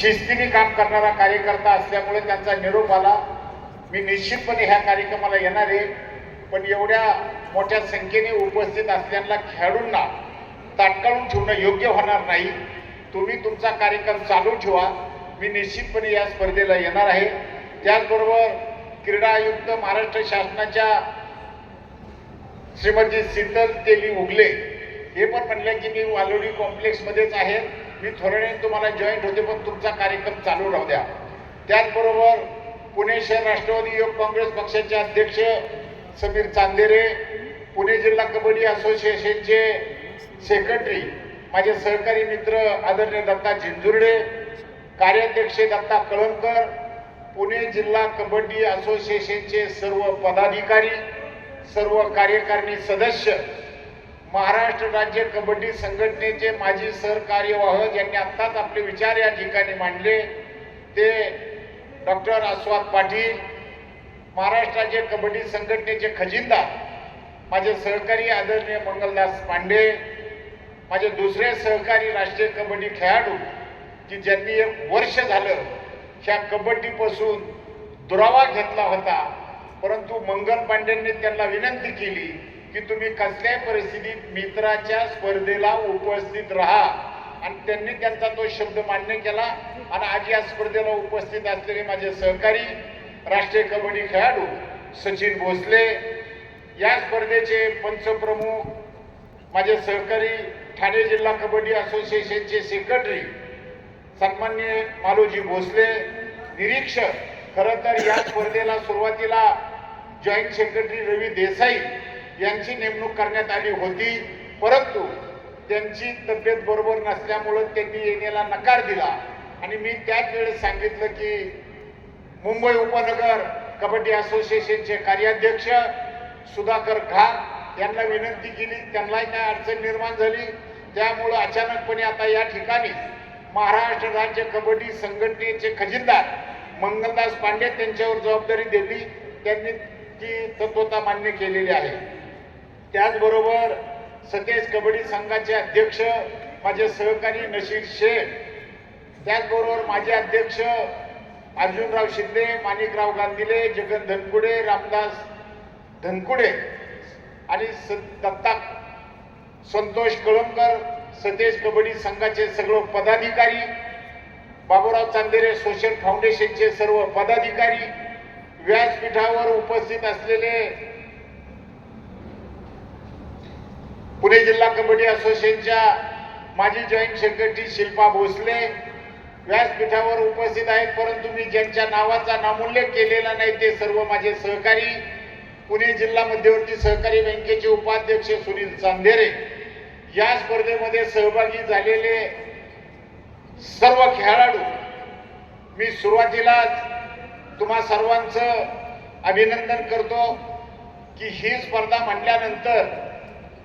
शिस्तीने काम करणारा कार्यकर्ता असल्यामुळे त्यांचा निरोप आला. मी निश्चितपणे ह्या कार्यक्रमाला येणार आहे. पण एवढ्या मोठ्या संख्येने उपस्थित असलेल्या खेळाडूंना ताटकाळून ठेवणं योग्य होणार नाही. तुम्ही तुमचा कार्यक्रम चालू ठेवा. मी निश्चितपणे या स्पर्धेला येणार आहे. त्याचबरोबर क्रीडा आयुक्त महाराष्ट्र शासनाच्या श्रीमती शीतल तेली उगले हे पण म्हणले की मी वालोडी कॉम्प्लेक्समध्येच आहे. मी थोड्या वेळाने तुम्हाला जॉईंट होते पण तुमचा कार्यक्रम चालू राहू द्या. त्याचबरोबर पुणे शहर राष्ट्रवादी युवक काँग्रेस पक्षाचे अध्यक्ष समीर चांदेरे पुणे जिल्हा कबड्डी असोसिएशनचे सेक्रेटरी माझे सहकारी मित्र आदरणीय दत्ता झिंजुर्डे कार्याध्यक्ष दत्ता कळंकर पुणे जिल्हा कबड्डी असोसिएशनचे सर्व पदाधिकारी सर्व कार्यकारिणी सदस्य महाराष्ट्र राज्य कबड्डी संघटनेचे माजी सरकार्यवाह ज्यांनी आत्ताच आपले विचार या ठिकाणी मांडले. ते डॉक्टर आस्वाद पाटील महाराष्ट्र राज्य कबड्डी संघटनेचे खजिनदार माझे सहकारी आदरणीय मंगलदास पांडे माझे दुसरे सहकारी राष्ट्रीय कबड्डी खेळाडू की ज्यांनी एक वर्ष झालं ह्या कबड्डीपासून दुरावा घेतला होता परंतु मंगल पांडेंनी त्यांना विनंती केली की तुम्ही कसल्याही परिस्थितीत मित्राच्या स्पर्धेला उपस्थित राहा. आणि त्यांनी त्यांचा तो शब्द मान्य केला. आणि आज या स्पर्धेला उपस्थित असलेले माझे सहकारी राष्ट्रीय कबड्डी खेळाडू सचिन भोसले या स्पर्धेचे पंचप्रमुख माझे सहकारी ठाणे जिल्हा कबड्डी असोसिएशनचे सेक्रेटरी सन्मान्य मालोजी भोसले निरीक्षक. खरं तर या स्पर्धेला सुरुवातीला जॉईंट सेक्रेटरी रवी देसाई यांची नेमणूक करण्यात आली होती. परंतु त्यांची तब्येत बरोबर नसल्यामुळं त्यांनी येण्याला नकार दिला. आणि मी त्याच वेळेस सांगितलं की मुंबई उपनगर कबड्डी असोसिएशनचे कार्याध्यक्ष सुधाकर घा यांना विनंती केली. त्यांनाही काय अडचण निर्माण झाली. त्यामुळं अचानकपणे आता या ठिकाणी महाराष्ट्र राज्य कबड्डी संघटनेचे खजिनदार मंगलदास पांडे त्यांच्यावर जबाबदारी दिली. त्यांनी ती तत्वता मान्य केलेली आहे. त्याचबरोबर सतेज कबड्डी संघाचे अध्यक्ष माझे सहकारी नशीर शेख त्याचबरोबर माझे अध्यक्ष अर्जुनराव शिंदे माणिकराव गांधीले जगन धनकुडे रामदास धनकुडे आणि स दत्ता संतोष कळमकर सतेज कबड्डी संघाचे सगळं पदाधिकारी बाबूराव चांदेरे सोशल फाउंडेशनचे सर्व पदाधिकारी व्यासपीठावर उपस्थित असलेले पुणे जिल्हा कबड्डी असोसिएशनच्या माजी जॉईंट सेक्रेटरी शिल्पा भोसले व्यासपीठावर उपस्थित आहेत परंतु मी ज्यांच्या नावाचा नामोल्लेख केलेला नाही ते सर्व माझे सहकारी पुणे जिल्हा मध्यवर्ती सहकारी बँकेचे उपाध्यक्ष सुनील चांदेरे या स्पर्धेमध्ये सहभागी झालेले सर्व खेळाडू मी सुरुवातीलाच तुम्हा सर्वांचं अभिनंदन करतो की ही स्पर्धा म्हटल्यानंतर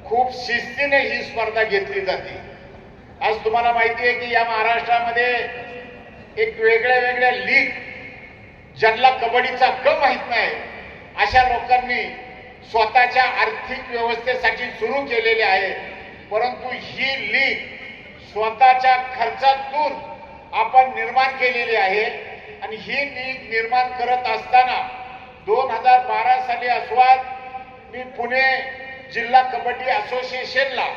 खूप शिस्तीने ही स्पर्धा घेतली जाते. आज तुम्हाला माहिती आहे की या महाराष्ट्रामध्ये एक वेगळ्या वेगळ्या लीग ज्यांना कबड्डीचा क माहीत नाही अशा लोकांनी स्वतःच्या आर्थिक व्यवस्थेसाठी सुरू केलेले आहे. परंतु ही लीग स्वतःच्या खर्चातून आपण निर्माण केलेली आहे आणि ही लीग निर्माण करत असताना दोन हजार बारा साली अस्वाद मी पुणे जिल्हा कबड्डी असोसिएशनला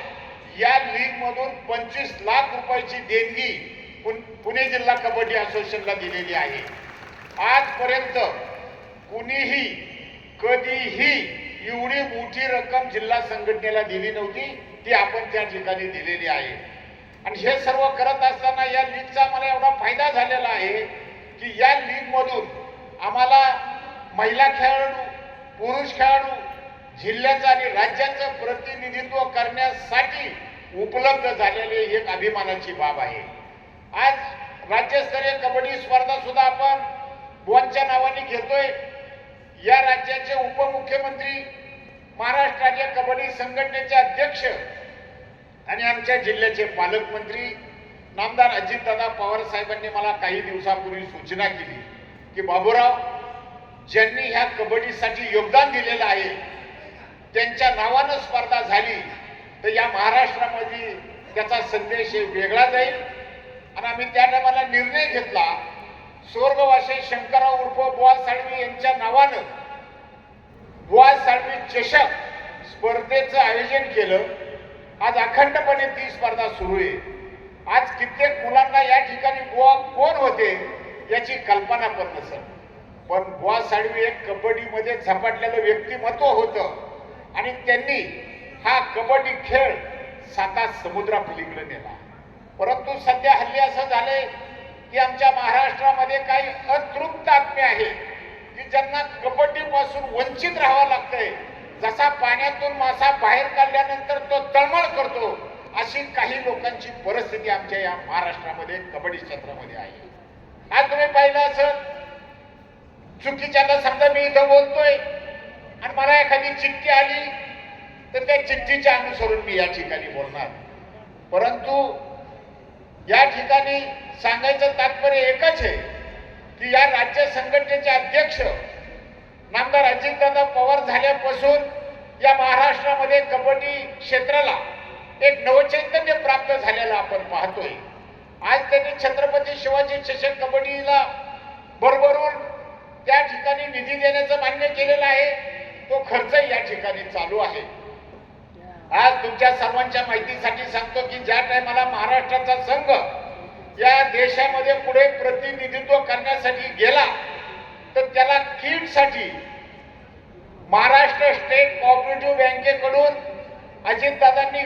या लीग मधून पंचवीस लाख रुपयाची देणगी पुन- पुणे जिल्हा कबड्डी असोसिएशनला दिलेली आहे. आजपर्यंत कुणीही कधीही एवढी मोठी रक्कम जिल्हा संघटनेला दिली नव्हती ती आपण त्या ठिकाणी दिलेली आहे. आणि हे सर्व करत असताना या लीगचा मला एवढा फायदा झालेला आहे की या लीग मधून आम्हाला महिला खेळाडू पुरुष खेळाडू जिल्ह्याचं आणि राज्याचं प्रतिनिधित्व करण्यासाठी उपलब्ध झालेली एक अभिमानाची बाब आहे. आज राज्यस्तरीय कबड्डी स्पर्धा सुद्धा आपण बुवांच्या नावाने घेतोय. या राज्याचे उपमुख्यमंत्री महाराष्ट्र राज्य कबड्डी संघटनेचे अध्यक्ष आणि आमच्या जिल्ह्याचे पालकमंत्री नामदार अजितदादा पवार साहेबांनी मला काही दिवसापूर्वी सूचना केली की बाबूराव ज्यांनी ह्या कबड्डीसाठी योगदान दिलेलं आहे त्यांच्या नावानं स्पर्धा झाली तर या महाराष्ट्रामध्ये त्याचा संदेश हे वेगळा जाईल. आणि आम्ही त्या टायमाला निर्णय घेतला. स्वर्गवासी शंकरराव उर्फ बुवा साळवी यांच्या नावानं बुवा साळवी चषक स्पर्धेचं आयोजन केलं. आज अखंडपणे ती स्पर्धा सुरू आहे. आज कित्येक मुलांना या ठिकाणी बुवा कोण होते याची कल्पना पण नसेल. पण बुवा साळवी एक कबड्डीमध्ये झपाटलेलं व्यक्तिमत्व होतं. आणि त्यांनी हा कबड्डी खेळ साता समुद्रापलीकडे नेला. परंतु सध्या हल्ली असं झालंय की आमच्या महाराष्ट्रामध्ये काही अतृप्त आत्मे आहेत की ज्यांना कबड्डीपासून वंचित राहावं लागतंय. जसा पाण्यातून मासा बाहेर काढल्यानंतर तो तळमळ करतो अशी काही लोकांची परिस्थिती आमच्या या महाराष्ट्रामध्ये कबड्डी क्षेत्रामध्ये आहे. आज तुम्ही पाहिलं असं चुकीच्याला समजा मी इथं बोलतोय आणि मला एखादी चिठ्ठी आली तर त्या चिठ्ठीच्या अनुसरून मी या ठिकाणी बोलणार. परंतु या ठिकाणी सांगायचं तात्पर्य एकच आहे की या राज्य संघटनेचे अध्यक्ष नामदार अजितदादा पवार झाल्यापासून या महाराष्ट्रामध्ये कबड्डी क्षेत्राला एक नवचैतन्य प्राप्त झालेलं आपण पाहतोय. आज त्यांनी छत्रपती शिवाजी चषक कबड्डीला भरभरून त्या ठिकाणी निधी देण्याचं मान्य केलेलं आहे. तो खर्च या ठिकाणी चालू आहे. आज तुमच्या सर्वांच्या माहितीसाठी सांगतो की ज्या टायमाला महाराष्ट्राचा संघ या देशामध्ये पुढे प्रतिनिधित्व करण्यासाठी गेला तर त्याला किटसाठी महाराष्ट्र स्टेट कॉपरेटिव्ह बँकेकडून अजितदादांनी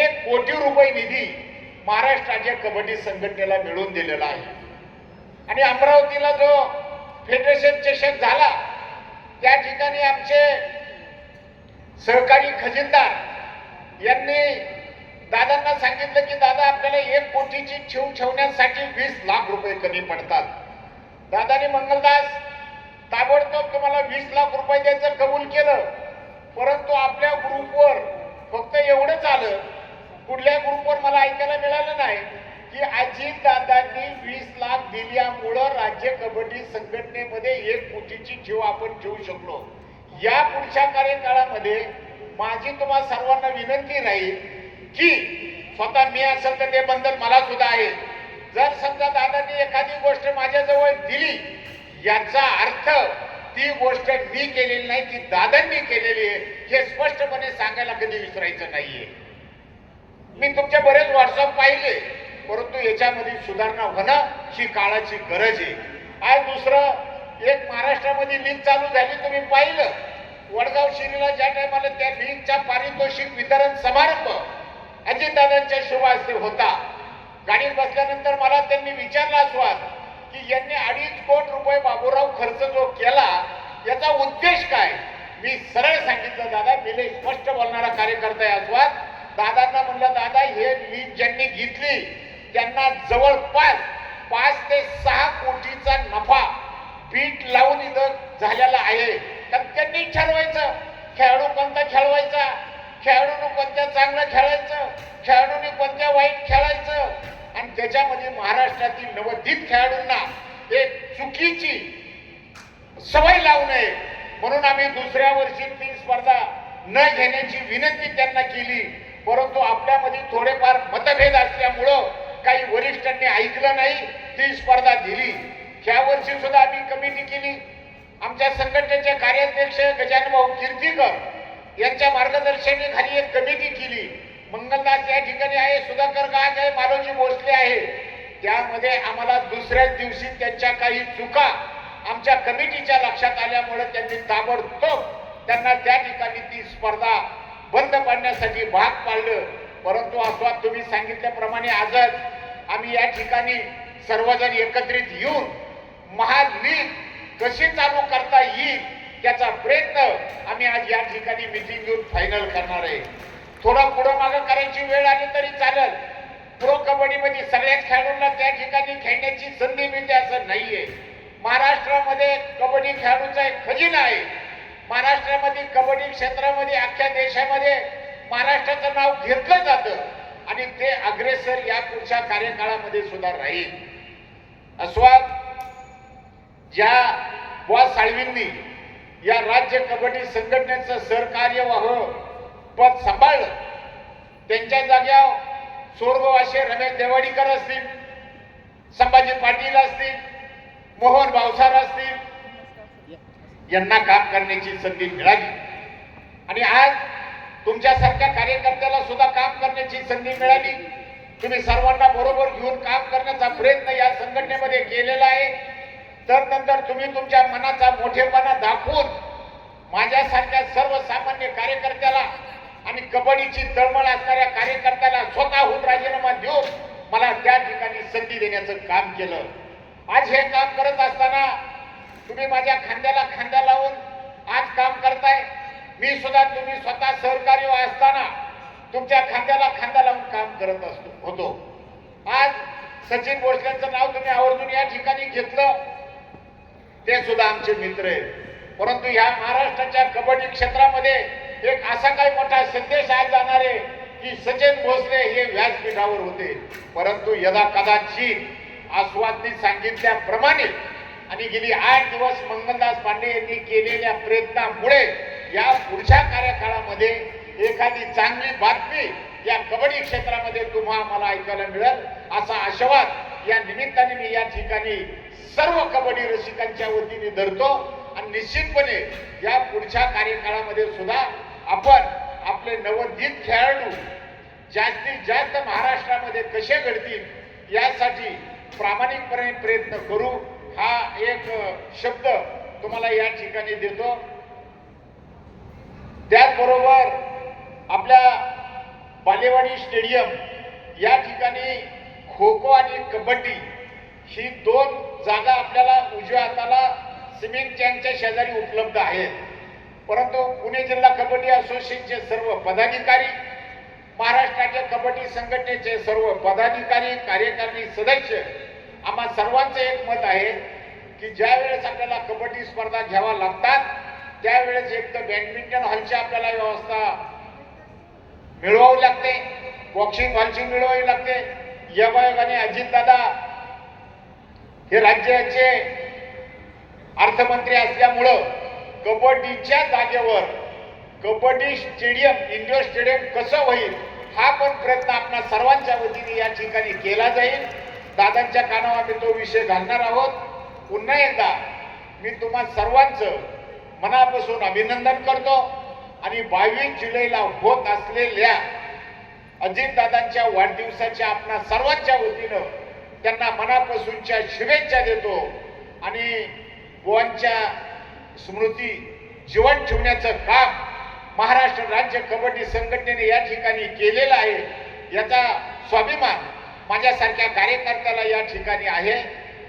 एक कोटी रुपये निधी महाराष्ट्र राज्य कबड्डी संघटनेला मिळवून दिलेला आहे. आणि अमरावतीला जो फेडरेशन चषक झाला त्या ठिकाणी आमचे सहकारी खजिनदार यांनी दादांना सांगितलं की दादा आपल्याला एक कोटीची ठेव ठेवण्यासाठी वीस लाख रुपये कमी पडतात. दादानी मंगलदास ताबडतोब तुम्हाला वीस लाख रुपये द्यायचं कबूल केलं परंतु आपल्या ग्रुपवर फक्त एवढंच आलं कुठल्या ग्रुपवर मला ऐकायला मिळालं नाही की अजित दादांनी वीस लाख दिल्यामुळं राज्य कबड्डी संघटनेमध्ये एक कोटीची जीव आपण ठेवू शकलो. या पुढच्या कार्यकाळामध्ये माझी तुम्हाला सर्वांना विनंती राहील की स्वतः मी असेल तर ते बंधन मला सुद्धा आहे. जर समजा दादांनी एखादी गोष्ट माझ्याजवळ दिली याचा अर्थ ती गोष्ट मी केलेली नाही ती दादांनी केलेली आहे हे स्पष्टपणे सांगायला कधी विसरायचं नाहीये. मी तुमचे बरेच व्हॉट्सअप पाहिले. परंतु याच्यामध्ये सुधारणा होणं ही काळाची गरज आहे. आज दुसरं एक महाराष्ट्रामध्ये लीग चालू झाली तुम्ही पाहिलं. वडगाव शिरीला ज्या टायमाला त्या लीगचा पारितोषिक वितरण समारंभ अजितदादांच्या शुभास्ते होता. गाडीत बसल्यानंतर मला त्यांनी विचारला स्वाद की यांनी अडीच कोट रुपये बाबूराव खर्च जो केला याचा उद्देश काय? मी सरळ सांगितलं दादा मी स्पष्ट बोलणारा कार्यकर्ता आहे अस्वाद दादांना म्हणलं दादा हे लीड ज्यांनी घेतली त्यांना जवळपास पाच ते सहा कोटीचा नफा पीठ लावून इथं झालेला आहे. तर त्यांनी ठरवायचं खेळाडू कोणता खेळवायचा खेळाडूने कोणत्या चांगलं खेळायचं खेळाडूने कोणत्या वाईट खेळायचं आणि त्याच्यामध्ये महाराष्ट्रातील नवोदित खेळाडूंना एक चुकीची सवय लावू नये. म्हणून आम्ही दुसऱ्या वर्षी ती स्पर्धा न घेण्याची विनंती त्यांना केली. परंतु आपल्यामध्ये थोडेफार मतभेद असल्यामुळं काही वरिष्ठांनी ऐकलं नाही ती स्पर्धा दिली. ह्या वर्षी सुद्धा आम्ही कमिटी केली. आमच्या संघटनेचे कार्याध्यक्ष गजानभाऊ कीर्तीकर यांच्या मार्गदर्शनाखाली एक कमिटी केली. मंगलदास या ठिकाणी आहे सुधाकर गाग आहे मालोजी भोसले आहे. त्यामध्ये आम्हाला दुसऱ्याच दिवशी त्यांच्या काही चुका आमच्या कमिटीच्या लक्षात आल्यामुळे त्यांनी ताबडतोब त्यांना त्या ठिकाणी ती स्पर्धा बंद पाडण्यासाठी भाग पाडलं. परंतु आस्वाद तुम्ही सांगितल्याप्रमाणे आजच आम्ही या ठिकाणी सर्वजण एकत्रित येऊन महालीग कशी चालू करता येईल त्याचा प्रयत्न आम्ही आज या ठिकाणी मिटिंग घेऊन फायनल करणार आहे. थोडं पुढं मागं करायची वेळ आली तरी चालेल. प्रो कबड्डीमध्ये सगळ्याच खेळाडूंना त्या ठिकाणी खेळण्याची संधी मिळते असं नाहीये. महाराष्ट्रामध्ये कबड्डी खेळाडूचा एक खजिना आहे. महाराष्ट्रामध्ये कबड्डी क्षेत्रामध्ये अख्ख्या देशामध्ये महाराष्ट्राचं नाव घेतलं जातं आणि ते अग्रेसर या पुढच्या कार्यकाळामध्ये सुद्धा राहील. अस्वाद ज्या बुवा साळवींनी या राज्य कबड्डी संघटनेचं सहकार्यवाह पद सांभाळलं त्यांच्या जाग्यावर स्वर्गवासी रमेश देवाडीकर असतील संभाजी पाटील असतील मोहन भावसार असतील यांना काम करण्याची संधी मिळाली. आणि आज तुमच्यासारख्या कार्यकर्त्याला सुद्धा काम करण्याची संधी मिळाली. तुम्ही सर्वांना बरोबर घेऊन काम करण्याचा प्रयत्न या संघटनेमध्ये केलेला आहे. तर नंतर तुम्ही तुमच्या मनाचा मोठेपणा दाखवून माझ्यासारख्या सर्वसामान्य कार्यकर्त्याला आणि कबड्डीची तळमळ असणाऱ्या कार्यकर्त्याला स्वतःहून राजीनामा देऊन मला त्या ठिकाणी संधी देण्याचं काम केलं. आज हे काम करत असताना तुम्ही माझ्या खांद्याला खांदा लावून आज काम करताय. मी सुद्धा तुम्ही स्वतः सहकारी असताना तुमच्या खांद्याला खांदा लावून काम करत असतो होतो. आज सचिन भोसलेंचं नाव तुम्ही आवर्जून या ठिकाणी घेतलं. ते सुद्धा आमचे मित्र आहेत. परंतु ह्या महाराष्ट्राच्या कबड्डी क्षेत्रामध्ये एक असा काही मोठा संदेश आज जाणार आहे की सचिन भोसले हे व्यासपीठावर होते. परंतु यदा कदाचित आस्वादनी सांगितल्याप्रमाणे आणि गेली आठ दिवस मंगलदास पांडे यांनी केलेल्या प्रयत्नामुळे या पुढच्या कार्यकाळामध्ये एखादी चांगली बातमी या कबड्डी क्षेत्रामध्ये तुम्हा मला ऐकायला मिळेल. असा आशावाद या निमित्ताने मी या ठिकाणी सर्व कबड्डी रसिकांच्या वतीने धरतो. आणि निश्चितपणे या पुढच्या कार्यकाळामध्ये सुद्धा आपण आपले नवोदित खेळाडू जास्तीत जास्त महाराष्ट्रामध्ये कसे घडतील यासाठी प्रामाणिकपणे प्रयत्न करू. हा एक शब्द तुम्हाला या ठिकाणी देतो. त्याचबरोबर आपल्या बालेवाडी स्टेडियम या ठिकाणी खो खो आणि कबड्डी ही दोन जागा आपल्याला उजव्या हाताला सिमेंट चॅनच्या शेजारी उपलब्ध आहेत. परंतु पुणे जिल्हा कबड्डी असोसिएशनचे सर्व पदाधिकारी महाराष्ट्राच्या कबड्डी संघटनेचे सर्व पदाधिकारी कार्यकारिणी सदस्य आम्हा सर्वांचं एक मत आहे की ज्यावेळेस आपल्याला कबड्डी स्पर्धा घ्यावा लागतात त्यावेळेस एक तर बॅडमिंटन हॉलची आपल्याला व्यवस्था मिळवावी लागते. बॉक्सिंग हॉलची मिळवावी लागते. योगायोगाने अजितदादा हे राज्याचे अर्थमंत्री असल्यामुळं कबड्डीच्या जागेवर कबड्डी स्टेडियम इंडोर स्टेडियम कसं होईल हा पण प्रयत्न आपल्या सर्वांच्या वतीने या ठिकाणी केला जाईल. दादांच्या कानावर आम्ही तो विषय घालणार आहोत. पुन्हा एकदा मी तुम्हा सर्वांचं मनापासून अभिनंदन करतो. आणि बावीस जुलैला होत असलेल्या अजितदादांच्या वाढदिवसाच्या आपणा सर्वांच्या वतीनं त्यांना मनापासूनच्या शुभेच्छा देतो. आणि गोवांच्या स्मृती जीवन ठेवण्याचं काम महाराष्ट्र राज्य कबड्डी संघटनेने या ठिकाणी केलेलं आहे. याचा स्वाभिमान माझ्यासारख्या कार्यकर्त्याला या ठिकाणी आहे.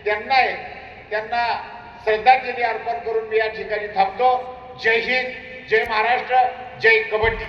त्यांना त्यांना श्रद्धांजली अर्पण करून मी या ठिकाणी थांबतो. जय हिंद जय महाराष्ट्र जय कबड्डी.